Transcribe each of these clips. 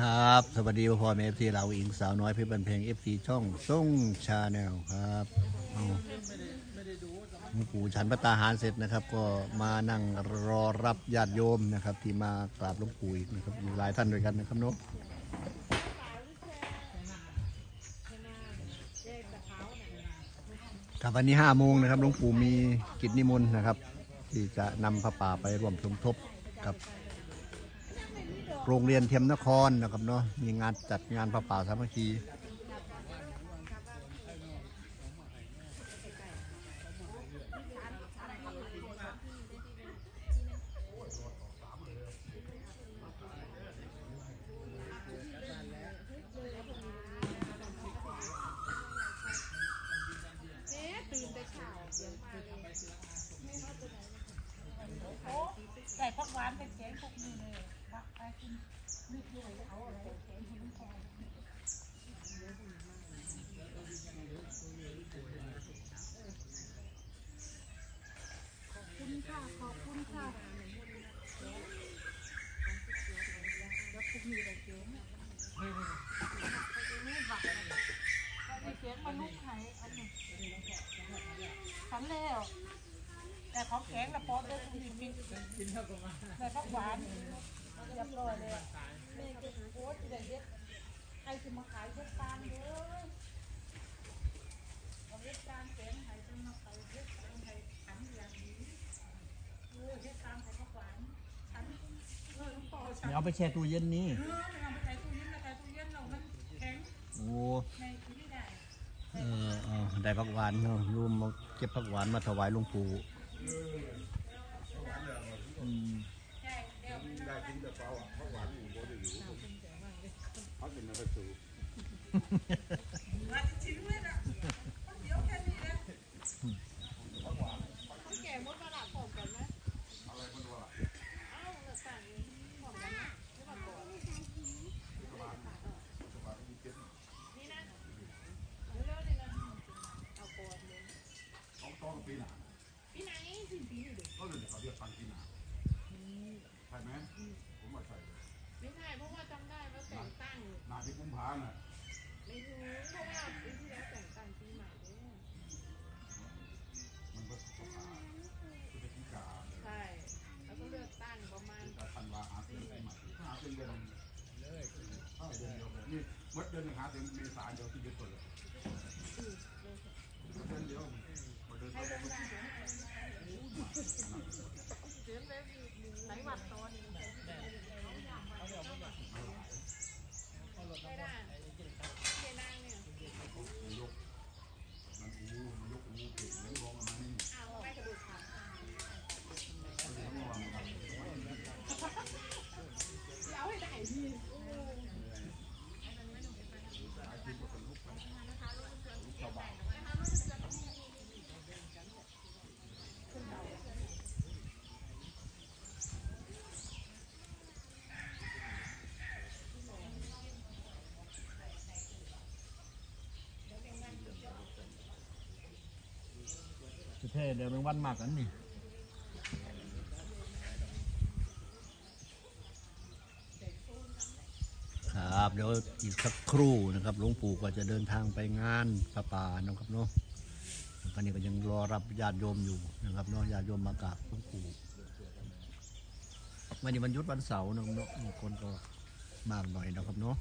ครับ สวัสดีพ่อแม่เอฟซีเราอิงสาวน้อยเพชรบันเพลงเอฟซีช่องส่งชาแนลครับเอาหลวงปู่ฉันพระตาหารเสร็จนะครับ ก็มานั่งรอรับญาติโยมนะครับ ที่มากราบหลวงปู่อีกนะครับมีหลายท่านด้วยกันนะครับเนาะครับวันนี้ห้าโมงนะครับหลวงปู่มีกิจนิมนต์นะครับ ที่จะนำพระป่าไปร่วมสมทบกับ โรงเรียนเทียมนครนะครับเนาะมีงานจัดงานประป่าสามัคคี ใส่ผักหวานเป็นแกงพวกนี้เลยผักไปกินนึกด้วยเอาอะไรแกงให้มันพอขอบคุณค่ะ ขอบคุณค่ะแล้วพวกนี้อะไรเจ๊งเอาเจ๊งมาลูกไหนอันนี้ ฉันแล้ว แต่ของแข็งนะพอด้วยคุณกินกินเท่ากับมาแต่ผักหวานเรียบร้อยเลยอะแม่จะโอ๊ตจะได้เด็ดใครจะมาขายเฮ็ดตามเลยเอาเฮ็ดตามแข็งให้จะมาขายเฮ็ดตามให้ขันอย่างนี้เออเฮ็ดตามให้ผักหวานขันเออลูกต่อฉันเอาไปแช่ตู้เย็นนี่เออไม่เอาไปใส่ตู้เย็นนะใส่ตู้เย็นเรามันแข็งโอ้ในกินไม่ได้ เออเอา ได้ผักหวานเนาะรวมเก็บผักหวานมาถวายหลวงปู่ได้กินแต่เปล่าอะเพราะหวานอยู่บ่ได้อยู่เขากินอะไรสู มาชิ้นเลยนะคนเดียวแค่นี้นะแก่หมดมาหลับผมกันไหม อะไรมันว่า เอ้าเราสั่งผมกันนะไม่มาก่อนนี่นะเร็วๆดินะเอาก่อนเลย ต้องต้องปีหนา พี่ไหนสิ้นปีนี่ดิ ก็เลยเขาเรียกปังปีหนาใช่ไหมผมว่าใช่ ไม่ใช่เพราะว่าจำได้ว่าแต่งตั้ง นาที่กุมภาน่ะ ไม่รู้เพราะว่าปีที่แล้วแต่งตั้งปีใหม่เลย มันก็สภาพฤศจิกา ใช่แล้วก็เลือกตั้งประมาณ แต่ธันวาหาเดือนใหม่หาเดือนเดือนเลยเดือนเดียวนี่มด เดือนหนึ่งหาเดือนเมษาเดียวที่จะเปิดเดือนเดียวเดือนเดียว ไหนหวัดตอนนี้ไม่ได้เจนางเนี่ย มันยกมันอู้มันยกอู้เก่งมันลงมานี่ เอาไปกระดูกขา มันจะต้องวางมัน เอาให้ได้พี่ อาชีพก็เป็นลูกไปลูกชาวบ้าน จะเท่เดี๋ยวเป็นวันมากกันนี่ครับเดี๋ยวอีกสักครู่นะครับหลวงปู่ก็จะเดินทางไปงานพระป่านะครับเนาะตอนนี้ก็ยังรอรับญาติโยมอยู่นะครับเนาะญาติโยมมากราบหลวงปู่วันนี้วันหยุดวันเสาร์นะครับเนาะคนก็มากหน่อยนะครับเนาะ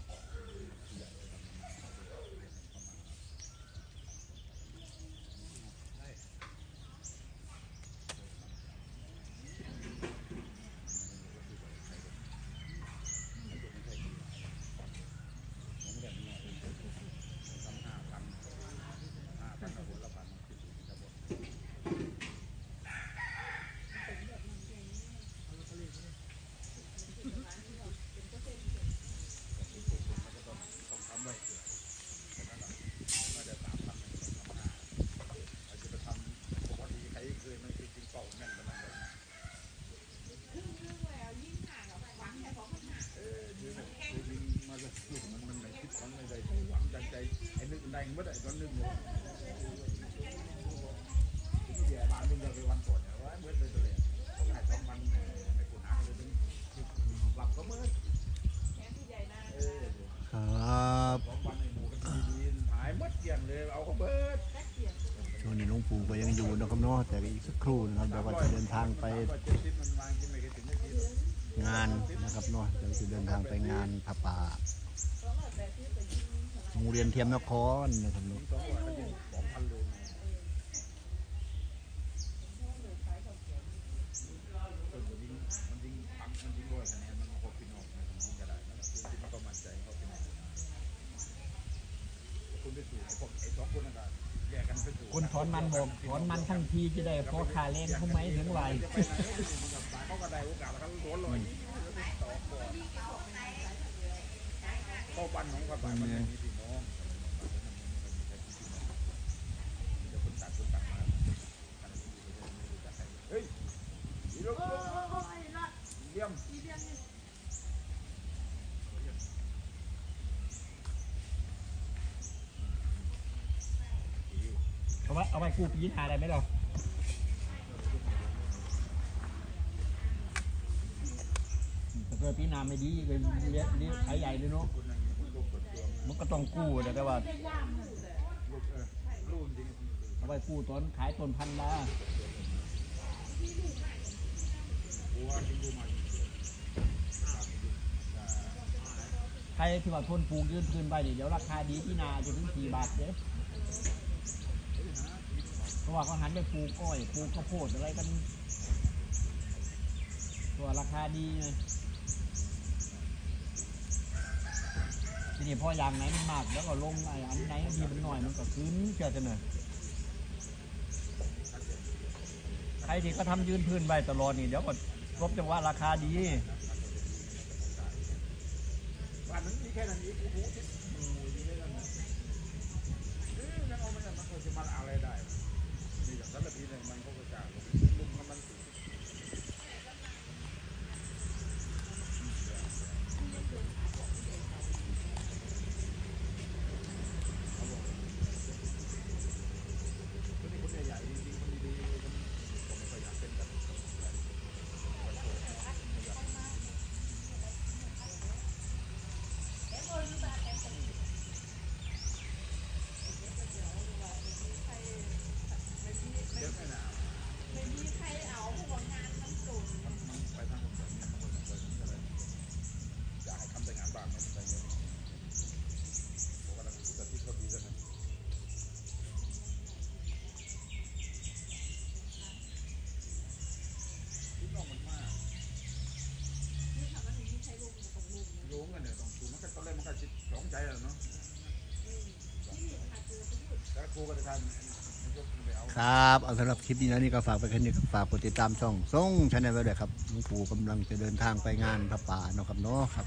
มาจากลูกมันมันไหนคิดมันไม่ได้หวังใจใจไอ้นึกได้ไม่ได้ตอนนึกหมดเดี๋ยวบ้านมึงจะไปวันก่อนเนี่ยว่าเมื่อเลยตัวเลยเขาให้สองวันในกูหาเลยเป็นหลับก็เมื่อ แขนผู้ใหญ่นาง เออ ปู่ก็ยังอยู่นะครับเนาะแต่อีกสักครู่นะครับเดี๋ยวก็จะเดิน ทางไปงานนะครับเนาะเดี๋ยวจะเดินทางไปงานพระป่าโรงเรียนเทียมนครนะครับเนาะสองร้อยก็ยิงสองพันเลยมันยิงมันยิงพังมันยิงร้อยคะแนนมันมาครบพี่น้องมันยิงกระดาษมันก็มั่นใจเขาพี่น้องคุณไปสู่ไอ้พวกไอ้สองคนนะครับแยกกันไปสู่ คนถอนมันบอกถอนมันทั้งทีจะได้พอคาเล่นเขาไหมถึงไรเขาก็ได้โอกาสแล้วเขาล้วนเลยต่อก่อนเข้าบ้านของกับบ้านมันมีพี่น้องเดี๋ยวคนต่างคนต่างมาเฮ้ยอีลูกเยี่ยม เอาไว้เอาไว้กูปีนหาได้ไหมเราเกิดปีนาไม่ดีก็เลี้ยเลี้ยขายใหญ่เลยเนาะมันก็ต้องกู้แต่แต่ว่าเอาไว้กู้ตอนขายต้นพันธุ์ละบัวจริงดูมาใครที่ว่าทนปลูกยืนคืนไปเดี๋ยวราคาดีที่นาจะถึงสี่บาทเด้ ราะว่าเขาหันไปปลูกอ้อยปลูกข้าวโพดอะไรกัน ตัวราคาดีไงทีนี้พออย่างไหนมันมากแล้วก็ลงไอ้อันไหนดีมันหน่อยมันก็ขึ้นเชื่อจะเนอะใครที่เขาทำยืนพื้นไว้ตลอดนี่เดี๋ยวก็รบจังหวะราคาดีบ้านนั้นมีแค่นั้นอีกโอ้โหที่มือมีแค่นั้นเอ๊ะยังเอามันมันก็จะมาอะไรได้ อย่างนั้นละทีเนี่ยมันก็กระจายลุมกันมัน คนนี้คนใหญ่ๆจริงๆคนดีๆมันก็ไม่ค่อยอยากเป็นกันเยอะไม่นานไม่มีใครเอาพวกงานมันสูงมันมันไปทางคนแบบนี้มันก็ต้องไปทางอะไรอยากให้ทำแต่งานบ้านมันไปเยอะผมกำลังคิดแต่ที่เขาดีแล้วนะ พี่น้องมันมากโยงกันเนี่ยต้องชูมันก็ตอนแรกมันก็จิตสองใจแล้วเนาะ กูก็จะทันครับเอาสำหรับคลิปนี้นะนี่ก็ฝากไปแค่นี้ครับฝากกดติดตามช่องส่งชาแนลไว้ด้วยครับหลวงปู่กำลังจะเดินทางไปงานพระป่าเนาะครับเนาะครับ